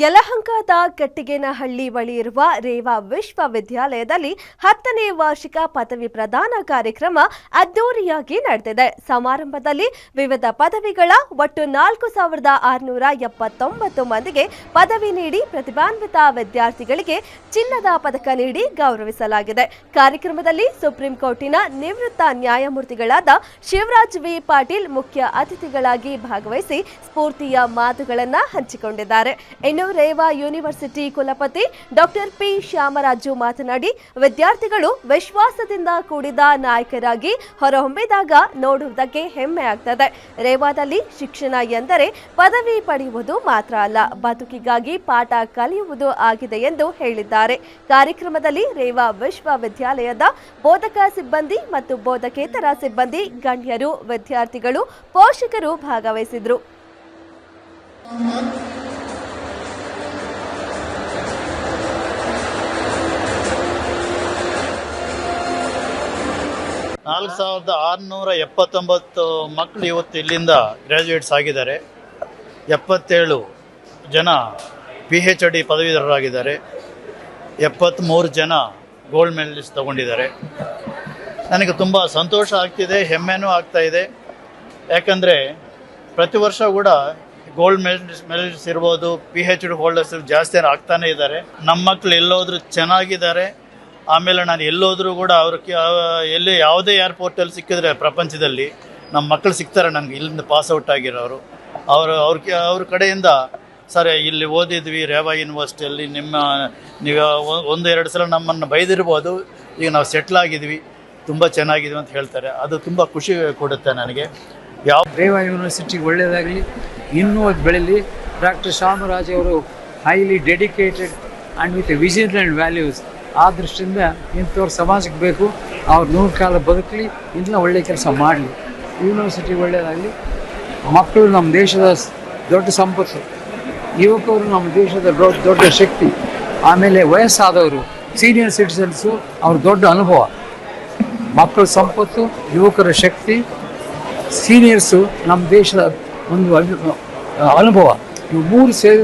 ಯಲಹಂಕದ ಕಟ್ಟಿಗೇನಹಳ್ಳಿ ಬಳಿ ಇರುವ ರೇವಾ ವಿಶ್ವವಿದ್ಯಾಲಯದಲ್ಲಿ ಹತ್ತನೇ ವಾರ್ಷಿಕ ಪದವಿ ಪ್ರದಾನ ಕಾರ್ಯಕ್ರಮ ಅದ್ದೂರಿಯಾಗಿ ನಡೆದಿದೆ. ಸಮಾರಂಭದಲ್ಲಿ ವಿವಿಧ ಪದವಿಗಳ ಒಟ್ಟು ನಾಲ್ಕು ಸಾವಿರದ ಆರುನೂರ ಎಪ್ಪತ್ತೊಂಬತ್ತು ಮಂದಿಗೆ ಪದವಿ ನೀಡಿ ಪ್ರತಿಭಾನ್ವಿತ ವಿದ್ಯಾರ್ಥಿಗಳಿಗೆ ಚಿನ್ನದ ಪದಕ ನೀಡಿ ಗೌರವಿಸಲಾಗಿದೆ. ಕಾರ್ಯಕ್ರಮದಲ್ಲಿ ಸುಪ್ರೀಂ ಕೋರ್ಟಿನ ನಿವೃತ್ತ ನ್ಯಾಯಮೂರ್ತಿಗಳಾದ ಶಿವರಾಜ್ ವಿ. ಪಾಟೀಲ್ ಮುಖ್ಯ ಅತಿಥಿಗಳಾಗಿ ಭಾಗವಹಿಸಿ ಸ್ಫೂರ್ತಿಯ ಮಾತುಗಳನ್ನು ಹಂಚಿಕೊಂಡಿದ್ದಾರೆ. ಇನ್ನು ರೇವಾ ಯೂನಿವರ್ಸಿಟಿ ಕುಲಪತಿ ಡಾಕ್ಟರ್ ಪಿ ಶ್ಯಾಮರಾಜು ಮಾತನಾಡಿ, ವಿದ್ಯಾರ್ಥಿಗಳು ವಿಶ್ವಾಸದಿಂದ ಕೂಡಿದ ನಾಯಕರಾಗಿ ಹೊರಹೊಮ್ಮಿದಾಗ ನೋಡುವುದಕ್ಕೆ ಹೆಮ್ಮೆ ಆಗ್ತದೆ. ರೇವಾದಲ್ಲಿ ಶಿಕ್ಷಣ ಎಂದರೆ ಪದವಿ ಪಡೆಯುವುದು ಮಾತ್ರ ಅಲ್ಲ, ಬದುಕಿಗಾಗಿ ಪಾಠ ಕಲಿಯುವುದು ಆಗಿದೆ ಎಂದು ಹೇಳಿದ್ದಾರೆ. ಕಾರ್ಯಕ್ರಮದಲ್ಲಿ ರೇವಾ ವಿಶ್ವವಿದ್ಯಾಲಯದ ಬೋಧಕ ಸಿಬ್ಬಂದಿ ಮತ್ತು ಬೋಧಕೇತರ ಸಿಬ್ಬಂದಿ, ಗಣ್ಯರು, ವಿದ್ಯಾರ್ಥಿಗಳು, ಪೋಷಕರು ಭಾಗವಹಿಸಿದ್ರು. ನಾಲ್ಕು ಸಾವಿರದ ಆರುನೂರ ಎಪ್ಪತ್ತೊಂಬತ್ತು ಮಕ್ಕಳು ಇವತ್ತು ಇಲ್ಲಿಂದ ಗ್ರ್ಯಾಜುಯೇಟ್ಸ್ ಆಗಿದ್ದಾರೆ. ಎಪ್ಪತ್ತೇಳು ಜನ ಪಿ ಹೆಚ್ ಡಿ ಪದವೀಧರರಾಗಿದ್ದಾರೆ. ಎಪ್ಪತ್ತ್ಮೂರು ಜನ ಗೋಲ್ಡ್ ಮೆಡಲಿಸ್ಟ್ ತಗೊಂಡಿದ್ದಾರೆ. ನನಗೆ ತುಂಬ ಸಂತೋಷ ಆಗ್ತಿದೆ, ಹೆಮ್ಮೆನೂ ಆಗ್ತಾ ಇದೆ. ಯಾಕಂದರೆ ಪ್ರತಿ ವರ್ಷ ಕೂಡ ಗೋಲ್ಡ್ ಮೆಡಲಿಸ್ಟ್ ಮೆಡಲಿಸ್ಟ್ ಇರ್ಬೋದು ಪಿ ಹೆಚ್ ಡಿ ಹೋಲ್ಡರ್ಸ್ ಜಾಸ್ತಿ ಆಗ್ತಾನೇ ಇದ್ದಾರೆ. ನಮ್ಮ ಮಕ್ಕಳು ಎಲ್ಲೋದ್ರೂ ಚೆನ್ನಾಗಿದ್ದಾರೆ. ಆಮೇಲೆ ನಾನು ಎಲ್ಲೋದ್ರೂ ಕೂಡ ಅವ್ರ ಎಲ್ಲಿ ಯಾವುದೇ ಏರ್ಪೋರ್ಟಲ್ಲಿ ಸಿಕ್ಕಿದ್ರೆ ಪ್ರಪಂಚದಲ್ಲಿ ನಮ್ಮ ಮಕ್ಕಳು ಸಿಗ್ತಾರೆ ನನಗೆ. ಇಲ್ಲಿಂದ ಪಾಸ್ ಔಟ್ ಆಗಿರೋರು. ಅವರು ಅವ್ರ ಅವ್ರ ಕಡೆಯಿಂದ, ಸರ್, ಇಲ್ಲಿ ಓದಿದ್ವಿ ರೇವಾ ಯೂನಿವರ್ಸಿಟಿಯಲ್ಲಿ ನಿಮ್ಮ, ನೀವು ಒಂದು ಎರಡು ಸಲ ನಮ್ಮನ್ನು ಬೈದಿರ್ಬೋದು. ಈಗ ನಾವು ಸೆಟ್ಲ್ ಆಗಿದ್ವಿ. ತುಂಬ ಚೆನ್ನಾಗಿದ್ವಿ ಅಂತ ಹೇಳ್ತಾರೆ. ಅದು ತುಂಬ ಖುಷಿ ಕೊಡುತ್ತೆ ನನಗೆ. ಯಾವ ರೇವಾ ಯೂನಿವರ್ಸಿಟಿಗೆ ಒಳ್ಳೆಯದಾಗಲಿ ಇನ್ನೂ ಅದು ಬೆಳೀಲಿ. ಡಾಕ್ಟರ್ ಶಾಮರಾಜ್ ಅವರು highly dedicated and with vision and values ಆ ದೃಷ್ಟಿಯಿಂದ ಇಂಥವ್ರು ಸಮಾಜಕ್ಕೆ ಬೇಕು, ಅವ್ರು ನೂರು ಕಾಲ ಬದುಕಲಿ, ಇನ್ನೂ ಒಳ್ಳೆಯ ಕೆಲಸ ಮಾಡಲಿ. ಯೂನಿವರ್ಸಿಟಿ ಒಳ್ಳೆಯದಾಗಲಿ ಮಕ್ಕಳು ನಮ್ಮ ದೇಶದ ದೊಡ್ಡ ಸಂಪತ್ತು. ಯುವಕರು ನಮ್ಮ ದೇಶದ ದೊಡ್ಡ ದೊಡ್ಡ ಶಕ್ತಿ. ಆಮೇಲೆ ವಯಸ್ಸಾದವರು ಸೀನಿಯರ್ ಸಿಟಿಸನ್ಸು ಅವ್ರ ದೊಡ್ಡ ಅನುಭವ. ಮಕ್ಕಳ ಸಂಪತ್ತು, ಯುವಕರ ಶಕ್ತಿ ಸೀನಿಯರ್ಸು ನಮ್ಮ ದೇಶದ ಒಂದು ಅನುಭವ. ಇವು ಮೂರು ಸೇರಿ